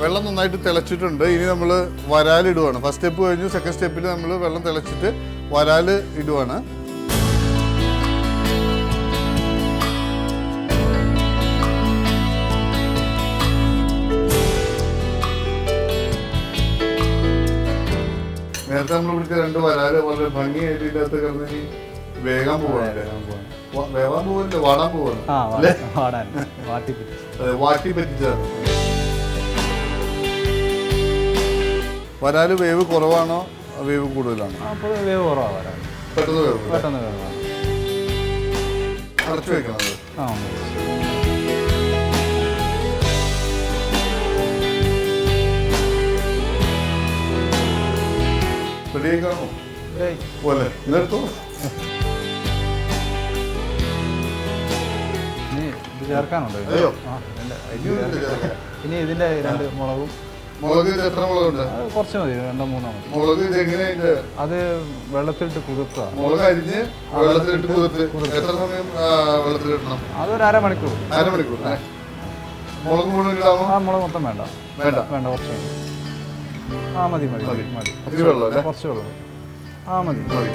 വെള്ളം നന്നായിട്ട് തിളച്ചിട്ടുണ്ട്. ഇനി നമ്മൾ വരാൽ ഇടുവാണ്. ഫസ്റ്റ് സ്റ്റെപ്പ് കഴിഞ്ഞു. സെക്കൻഡ് സ്റ്റെപ്പിൽ നമ്മൾ വെള്ളം തിളച്ചിട്ട് വരാൽ ഇടുവാണ്. നേരത്തെ നമ്മൾ പിടിച്ച രണ്ട് വരാൽ വളരെ ഭംഗിയായിട്ട് ഇതിനകത്ത് കിടന്ന് വേഗം പോവാണ് വേവാൻ പോവല്ലേ വാടാൻ പോവാണ് വാട്ടി പറ്റിച്ചതാണ്. വരാൽ വേവ് കുറവാണോ? വേവ് കൂടുതലാണോ? അപ്പോൾ വേവ് കുറവാണ് വരാൻ പെട്ടെന്ന് വേവ് പെട്ടെന്ന് അടച്ചു ആ പോലെ. ചേർക്കാനുണ്ടോ. ഇനി ഇതിന്റെ രണ്ട് മുളകും മുളക് ഇത് എത്ര മുളകുണ്ട്? അത് കുറച്ച് മതി രണ്ടോ മൂന്നോ മതി. മുളക് എങ്ങനെയുണ്ട് അത് വെള്ളത്തിലിട്ട് കുതിർക്കുക മുളക് അരിഞ്ഞ് വെള്ളത്തിലിട്ട് കുതിർത്ത്. എത്ര സമയം വെള്ളത്തിലിടണം അതൊരു അരമണിക്കൂർ. അരമണിക്കൂർ ഏ? മുളക് മുഴുവൻ ഇടാമോ? ആ മുളക് മൊത്തം വേണ്ട. വേണ്ട. വേണ്ട കുറച്ച് ആ മതി മതി മതി. മതി. ഇത്തിരി വെള്ളം കുറച്ച് വെള്ളം ആ മതി മതി.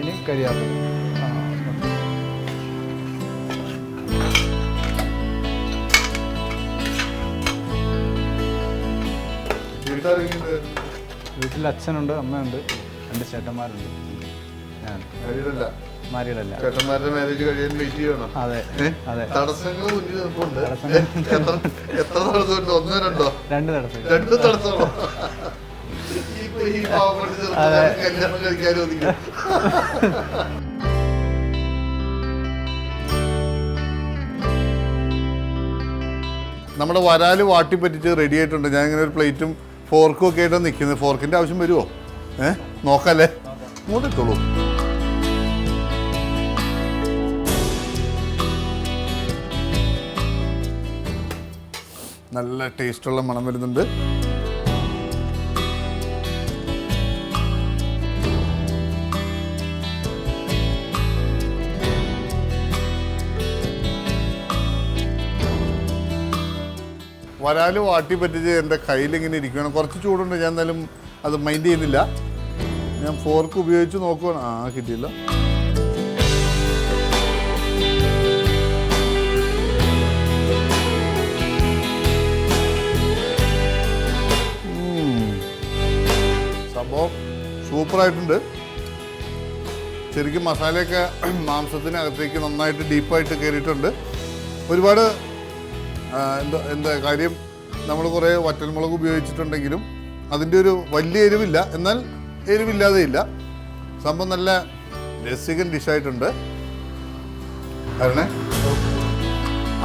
ഇനി കരിയാപ്പില. വീട്ടിൽ അച്ഛനുണ്ട് അമ്മയുണ്ട് രണ്ട് ചേട്ടന്മാരുണ്ട്. ഞാൻ. ചേട്ടന്മാരുടെ മാരേജ് കഴിയാൻ വെയിറ്റ് ചെയ്യണം? അതെ അതെ. തടസ്സങ്ങൾ മുന്നിൽ നിൽപ്പുണ്ട്. എത്ര എത്ര തടസ്സമുണ്ട് ഒന്നോ രണ്ടോ രണ്ട് തടസ്സം. രണ്ട് തടസ്സമോ ഇപ്പൊ ഈ പാവപ്പെട്ട ചെറുപ്പക്കാരൻ കല്യാണം കഴിക്കാൻ ഒതുങ്ങി. നമ്മുടെ വരാൽ വാട്ടി പറ്റിച്ച് റെഡി ആയിട്ടുണ്ട്. ഞാൻ ഇങ്ങനെ ഒരു പ്ലേറ്റും ഫോർക്കും ഒക്കെ ആയിട്ടാണ് നിൽക്കുന്നത് ഫോർക്കിന്റെ ആവശ്യം വരുമോ? ഏ? നോക്കല്ലേ? ഇട്ടോളൂ. നല്ല ടേസ്റ്റുള്ള മണം വരുന്നുണ്ട്. വരാൽ വാട്ടി പറ്റിച്ച് എന്റെ കയ്യിലിങ്ങനെ ഇരിക്കുകയാണ് കുറച്ച് ചൂടുണ്ട് ഞാൻ എന്തായാലും അത് മൈൻഡ് ചെയ്യുന്നില്ല. ഞാൻ ഫോർക്ക് ഉപയോഗിച്ച് നോക്കുവാണ്. ആ കിട്ടിയില്ല. സംഭവം സൂപ്പറായിട്ടുണ്ട്. ശരിക്കും മസാലയൊക്കെ മാംസത്തിനകത്തേക്ക് നന്നായിട്ട് ഡീപ്പായിട്ട് കയറിയിട്ടുണ്ട്. ഒരുപാട് എന്താ എന്താ കാര്യം? നമ്മൾ കുറേ വറ്റൽമുളക് ഉപയോഗിച്ചിട്ടുണ്ടെങ്കിലും അതിന്റെ ഒരു വലിയ എരിവില്ല. എന്നാൽ എരിവില്ലാതെ ഇല്ല. സംഭവം നല്ല രസികൻ ഡിഷായിട്ടുണ്ട്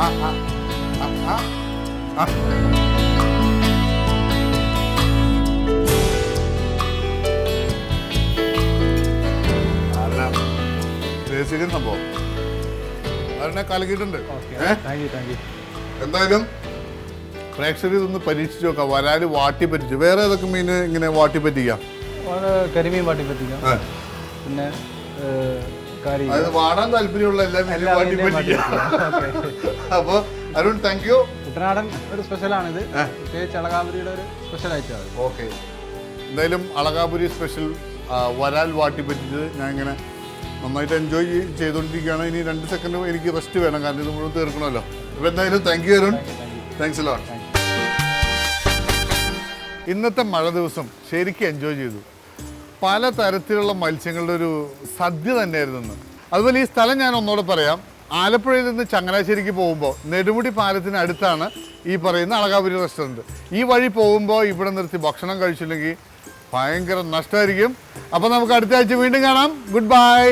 ആ ആ ആ സംഭവം. അരണെ കലക്കിയിട്ടുണ്ട്. ഏ താങ്ക് യു താങ്ക് യു എന്തായാലും പ്രേക്ഷകർ ഇതൊന്ന് പരീക്ഷിച്ച് നോക്കാം. വരാൽ വാട്ടി പറ്റിച്ചു. വേറെ ഏതൊക്കെ മീൻ ഇങ്ങനെ വാട്ടി പറ്റിക്കാം? കരിമീൻ വാട്ടി പറ്റിക്കാം. പിന്നെ അതായത് വാടാൻ താല്പര്യമുള്ള എല്ലാ മീനും വാട്ടി പറ്റിക്കാം. പാട്ടി അപ്പൊ അരുൺ താങ്ക് യു കുട്ടനാടൻ ഒരു സ്പെഷ്യലാണിത്. പ്രത്യേകിച്ച് അളകാപുരിയുടെ ഒരു സ്പെഷ്യൽ ഐറ്റമാണ് ഓക്കെ. എന്തായാലും അളകാപുരി സ്പെഷ്യൽ വരാൽ വാട്ടി പറ്റിച്ചത് ഞാൻ ഇങ്ങനെ നന്നായിട്ട് എൻജോയ് ചെയ്തുകൊണ്ടിരിക്കുകയാണ് ഇനി രണ്ട് സെക്കൻഡ് എനിക്ക് റെസ്റ്റ് വേണം. കാരണം ഇത് മുഴുവൻ തീർക്കണമല്ലോ. അപ്പോൾ എന്തായാലും thank you Arun. Thanks lot ഇന്നത്തെ മഴ ദിവസം ശരിക്കും എൻജോയ് ചെയ്തു. പല തരത്തിലുള്ള മത്സ്യങ്ങളുടെ ഒരു സദ്യ തന്നെയായിരുന്നു ഇന്ന്. അതുപോലെ ഈ സ്ഥലം ഞാൻ ഒന്നുകൂടെ പറയാം. ആലപ്പുഴയിൽ നിന്ന് ചങ്ങനാശ്ശേരിക്ക് പോകുമ്പോൾ നെടുമുടി പാലത്തിന് അടുത്താണ് ഈ പറയുന്ന അളകാപുരി റെസ്റ്റോറന്റ് ഈ വഴി പോകുമ്പോൾ ഇവിടെ നിർത്തി ഭക്ഷണം കഴിച്ചില്ലെങ്കിൽ ഭയങ്കര നഷ്ടമായിരിക്കും അപ്പോൾ നമുക്ക് അടുത്ത ആഴ്ച വീണ്ടും കാണാം. Good bye